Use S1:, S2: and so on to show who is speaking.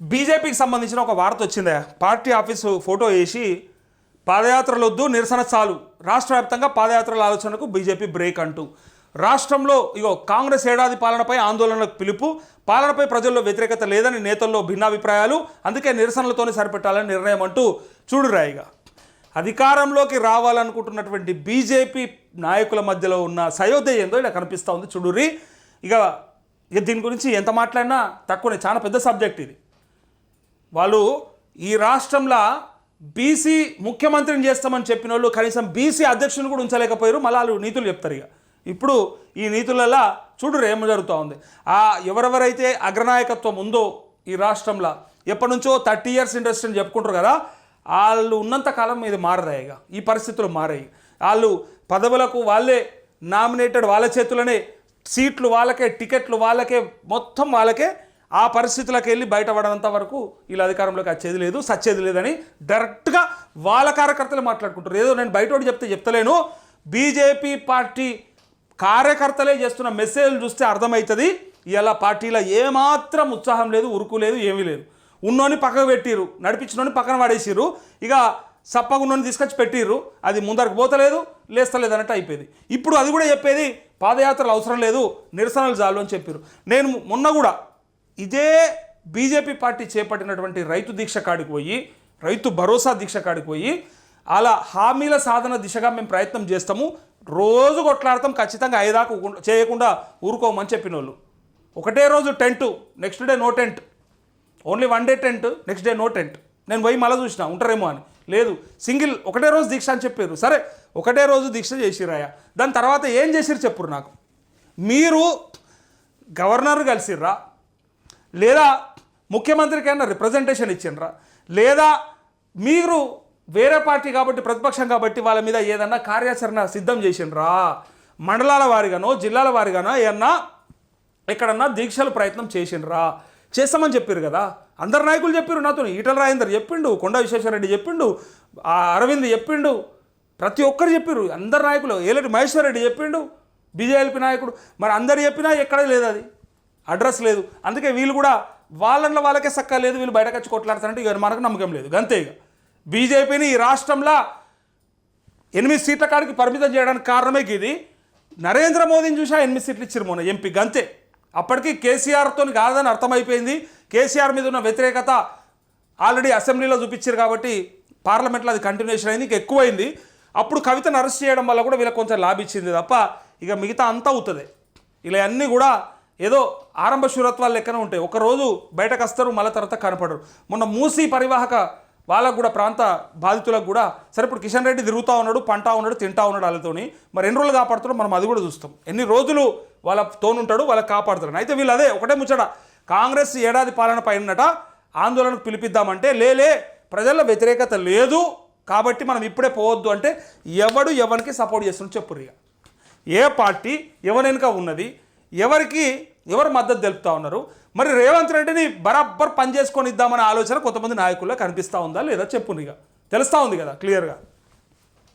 S1: బీజేపీకి సంబంధించిన ఒక వార్త వచ్చిందా. పార్టీ ఆఫీసు ఫోటో వేసి పాదయాత్రలు వద్దు నిరసన చాలు. రాష్ట్ర వ్యాప్తంగా పాదయాత్రల ఆలోచనకు బీజేపీ బ్రేక్ అంటూ. రాష్ట్రంలో ఇగో కాంగ్రెస్ ఏడాది పాలనపై ఆందోళనలకు పిలుపు పాలనపై ప్రజల్లో వ్యతిరేకత లేదని నేతల్లో భిన్నాభిప్రాయాలు అందుకే నిరసనలతోనే సరిపెట్టాలని నిర్ణయం అంటూ చూడు రాయిగా అధికారంలోకి రావాలనుకుంటున్నటువంటి బీజేపీ నాయకుల మధ్యలో ఉన్న సయోధ్య ఏందో ఇలా కనిపిస్తూ ఉంది చూడురి ఇక ఇక దీని గురించి ఎంత మాట్లాడినా తక్కువనే చాలా పెద్ద సబ్జెక్ట్ ఇది. వాళ్ళు ఈ రాష్ట్రంలో బీసీ ముఖ్యమంత్రిని చేస్తామని చెప్పిన వాళ్ళు కనీసం బీసీ అధ్యక్షుని కూడా ఉంచలేకపోయారు. మళ్ళీ వాళ్ళు నీతులు చెప్తారు ఇక. ఇప్పుడు ఈ నీతులలో చూడు ఏం జరుగుతూ ఉంది. ఆ ఎవరెవరైతే అగ్రనాయకత్వం ఉందో ఈ రాష్ట్రంలో ఎప్పటి నుంచో థర్టీ ఇయర్స్ ఇండస్ట్రీ అని చెప్పుకుంటారు కదా వాళ్ళు ఉన్నంత కాలం ఇది మారదాయి ఇక. ఈ పరిస్థితులు మారాయి. వాళ్ళు పదవులకు వాళ్ళే నామినేటెడ్ వాళ్ళ చేతులనే సీట్లు వాళ్ళకే టికెట్లు వాళ్ళకే మొత్తం వాళ్ళకే ఆ పరిస్థితులకు వెళ్ళి బయటపడనంత వరకు వీళ్ళ అధికారంలోకి వచ్చేది లేదు సచ్చేది లేదని డైరెక్ట్గా వాళ్ళ కార్యకర్తలు మాట్లాడుకుంటారు ఏదో నేను బయట ఒకటి చెప్తే చెప్తలేను. బీజేపీ పార్టీ కార్యకర్తలే చేస్తున్న మెసేజ్లు చూస్తే అర్థమవుతుంది ఇలా పార్టీలో ఏమాత్రం ఉత్సాహం లేదు ఉరుకు లేదు ఏమీ లేదు. ఉన్నోని పక్కకు పెట్టిర్రు నడిపించినోని పక్కన పడేసిర్రు ఇక సప్పగున్నోని తీసుకొచ్చి పెట్టిర్రు అది ముందరకు పోతలేదు లేస్తలేదు అన్నట్టు అయిపోయింది. ఇప్పుడు అది కూడా చెప్పేది పాదయాత్రలు అవసరం లేదు నిరసనలు చాలు అని చెప్పారు నేను మొన్న కూడా ఇదే బీజేపీ పార్టీ చేపట్టినటువంటి రైతు దీక్ష కాడికి పోయి రైతు భరోసా దీక్ష కాడికి పోయి అలా హామీల సాధన దిశగా మేము ప్రయత్నం చేస్తాము. రోజు కొట్లాడతాం ఖచ్చితంగా ఐదాకు చేయకుండా ఊరుకోమని చెప్పిన వాళ్ళు ఒకటే రోజు tent next day no tent. Only one day tent next day no tent. నేను పోయి మళ్ళీ చూసిన ఉంటారేమో అని. లేదు సింగిల్ ఒకటే రోజు దీక్ష అని చెప్పారు. సరే ఒకటే రోజు దీక్ష చేసిరాయా? దాని తర్వాత ఏం చేసిరు చెప్పురు నాకు? మీరు గవర్నర్ కలిసిర్రా? లేదా ముఖ్యమంత్రికైనా రిప్రజెంటేషన్ ఇచ్చిండ్రా. లేదా మీరు వేరే పార్టీ కాబట్టి ప్రతిపక్షం కాబట్టి వాళ్ళ మీద ఏదన్నా కార్యాచరణ సిద్ధం చేసిండ్రా. మండలాల వారిగానో జిల్లాల వారిగానో ఏమన్నా ఎక్కడన్నా దీక్షలు ప్రయత్నం చేసిండ్రా. చేస్తామని చెప్పారు కదా. అందరు నాయకులు చెప్పారు నాతో ఈటల రాజేందర్ చెప్పిండు కొండ విశ్వేశ్వరరెడ్డి చెప్పిండు ఆ అరవింద్ చెప్పిండు ప్రతి ఒక్కరు చెప్పారు అందరు నాయకులు ఏలటి మహేశ్వర్ రెడ్డి చెప్పిండు బీజేపీ నాయకుడు. మరి అందరు చెప్పినా ఎక్కడ లేదు అది. అడ్రస్ లేదు. అందుకే వీళ్ళు కూడా వాళ్ళల్లో వాళ్ళకే సక్క లేదు వీళ్ళు బయటకు వచ్చి కొట్లాడతారంటే ఇక మనకు నమ్మకం లేదు. అంతే ఇక. బీజేపీని ఈ రాష్ట్రంలో ఎనిమిది సీట్ల కాడికి పరిమితం చేయడానికి కారణమే ఇది. నరేంద్ర మోదీని చూసా ఎనిమిది సీట్లు ఇచ్చారు మొన్న ఎంపీ. గంతే. అప్పటికి కేసీఆర్తో కాదని అర్థమైపోయింది. కేసీఆర్ మీద ఉన్న వ్యతిరేకత ఆల్రెడీ అసెంబ్లీలో చూపించారు కాబట్టి పార్లమెంట్లో అది కంటిన్యూషన్ అయింది ఇంకా ఎక్కువైంది. అప్పుడు కవితను అరెస్ట్ చేయడం వల్ల కూడా వీళ్ళకి కొంచెం లాభ ఇచ్చింది తప్ప ఇక మిగతా అంతా అవుతుంది. ఇలా అన్నీ కూడా ఏదో ఆరంభ శూరత్వాలు లెక్కన ఉంటాయి. ఒకరోజు బయటకు వస్తారు మళ్ళీ తర్వాత కనపడరు. మొన్న మూసీ పరివాహక వాళ్ళకు కూడా ప్రాంత బాధితులకు కూడా సరే ఇప్పుడు కిషన్ రెడ్డి తిరుగుతూ ఉన్నాడు పంటా ఉన్నాడు తింటా ఉన్నాడు వాళ్ళతోని మరి ఎన్ని రోజులు కాపాడుతాడో మనం అది కూడా చూస్తాం. ఎన్ని రోజులు వాళ్ళ తోనుంటాడు వాళ్ళకి కాపాడుతాడు అయితే వీళ్ళు అదే ఒకటే ముచ్చట. కాంగ్రెస్ ఏడాది పాలన పైనట ఆందోళనకు పిలిపిద్దామంటే లేలే ప్రజల వ్యతిరేకత లేదు కాబట్టి మనం ఇప్పుడే పోవద్దు అంటే ఎవడు ఎవరికి సపోర్ట్ చేస్తున్న చెప్పురు ఏ పార్టీ ఎవరి ఉన్నది ఎవరికి ఎవరు మద్దతు తెలుపుతా ఉన్నారు? మరి రేవంత్ రెడ్డిని బరాబర్ పని చేసుకొని ఇద్దామనే ఆలోచన కొంతమంది నాయకుల్లో కనిపిస్తూ ఉందా లేదా చెప్పు ఇక తెలుస్తూ ఉంది కదా క్లియర్గా